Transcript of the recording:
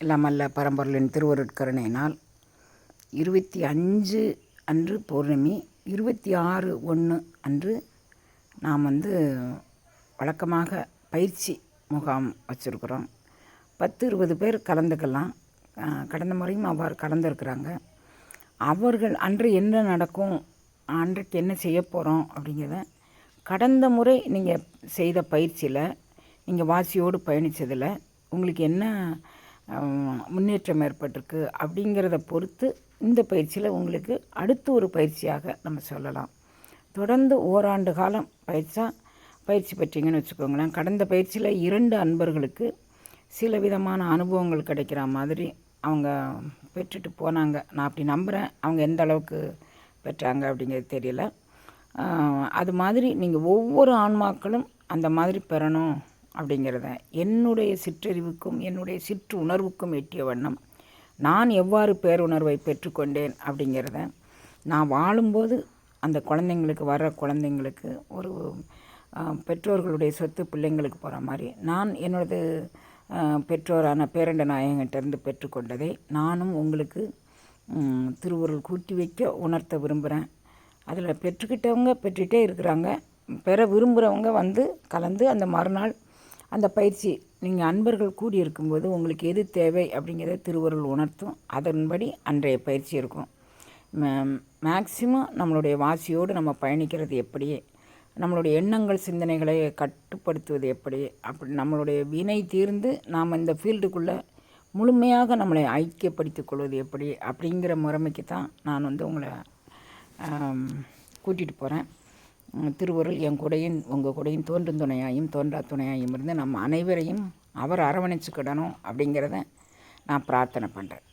இல்லாமல்ல பரம்பொருளின் திருவருட்கருணையினால் இருபத்தி அஞ்சு அன்று பௌர்ணமி இருபத்தி ஆறு ஒன்று அன்று நாம் வந்து வழக்கமாக பயிற்சி முகாம் வச்சுருக்குறோம். பத்து இருபது பேர் கலந்துக்கலாம். கடந்த முறையும் அவ்வாறு கலந்துருக்குறாங்க. அவர்கள் அன்று என்ன நடக்கும் அன்றைக்கு என்ன செய்ய போகிறோம் அப்படிங்கிறத கடந்த முறை நீங்கள் செய்த பயிற்சியில் நீங்கள் வாசியோடு பயணித்ததில் உங்களுக்கு என்ன முன்னேற்றம் ஏற்பட்டிருக்கு அப்படிங்கிறத பொறுத்து இந்த பயிற்சியில் உங்களுக்கு அடுத்து ஒரு பயிற்சியாக நம்ம சொல்லலாம். தொடர்ந்து ஓராண்டு காலம் பயிற்சா பயிற்சி பெற்றீங்கன்னு வச்சுக்கோங்களேன். கடந்த பயிற்சியில் இரண்டு அன்பர்களுக்கு சில விதமான அனுபவங்கள் கிடைக்கிற மாதிரி அவங்க பெற்றுட்டு போனாங்க. நான் அப்படி நம்புகிறேன் அவங்க எந்த அளவுக்கு பெற்றாங்க அப்படிங்கிறது தெரியல. அது மாதிரி நீங்கள் ஒவ்வொரு ஆன்மாக்களும் அந்த மாதிரி பெறணும். அப்படிங்கிறத என்னுடைய சிற்றறிவுக்கும் என்னுடைய சிற்று உணர்வுக்கும் எட்டிய வண்ணம். நான் எவ்வாறு பேருணர்வை பெற்றுக்கொண்டேன் அப்படிங்கிறத நான் வாழும்போது அந்த குழந்தைங்களுக்கு வர குழந்தைங்களுக்கு ஒரு பெற்றோர்களுடைய சொத்து பிள்ளைங்களுக்கு போகிற மாதிரி நான் என்னோடது பெற்றோரான பேரண்ட நாயகன்கிட்டருந்து பெற்றுக்கொண்டதை நானும் உங்களுக்கு திருவுருள் கூட்டி வைக்க உணர்த்த விரும்புகிறேன் அதில் பெற்றுக்கிட்டவங்க பெற்றுகிட்டே இருக்கிறாங்க. பெற விரும்புகிறவங்க வந்து கலந்து அந்த மறுநாள் அந்த பயிற்சி நீங்கள் அன்பர்கள் கூடியிருக்கும்போது உங்களுக்கு எது தேவை அப்படிங்கிறத திருவருள் உணர்த்தும். அதன்படி அன்றைய பயிற்சி இருக்கும். மேக்சிமம் நம்மளுடைய வாசியோடு நம்ம பயணிக்கிறது எப்படி? நம்மளுடைய எண்ணங்கள் சிந்தனைகளை கட்டுப்படுத்துவது எப்படி? அப்படி நம்மளுடைய வினை தீர்ந்து நாம் இந்த ஃபீல்டுக்குள்ளே முழுமையாக நம்மளை ஐக்கியப்படுத்திக் கொள்வது எப்படி? அப்படிங்கிற முறைமைக்கு தான் நான் வந்து உங்களை கூட்டிகிட்டு போகிறேன் திருவருள் என் குடையின் உங்கள் குடையின் தோன்றும் துணையாயும் தோன்றா துணையாயும் இருந்து நம்ம அனைவரையும் அவர் அரவணைச்சுக்கிடணும் அப்படிங்கிறத நான் பிரார்த்தனை பண்ணுறேன்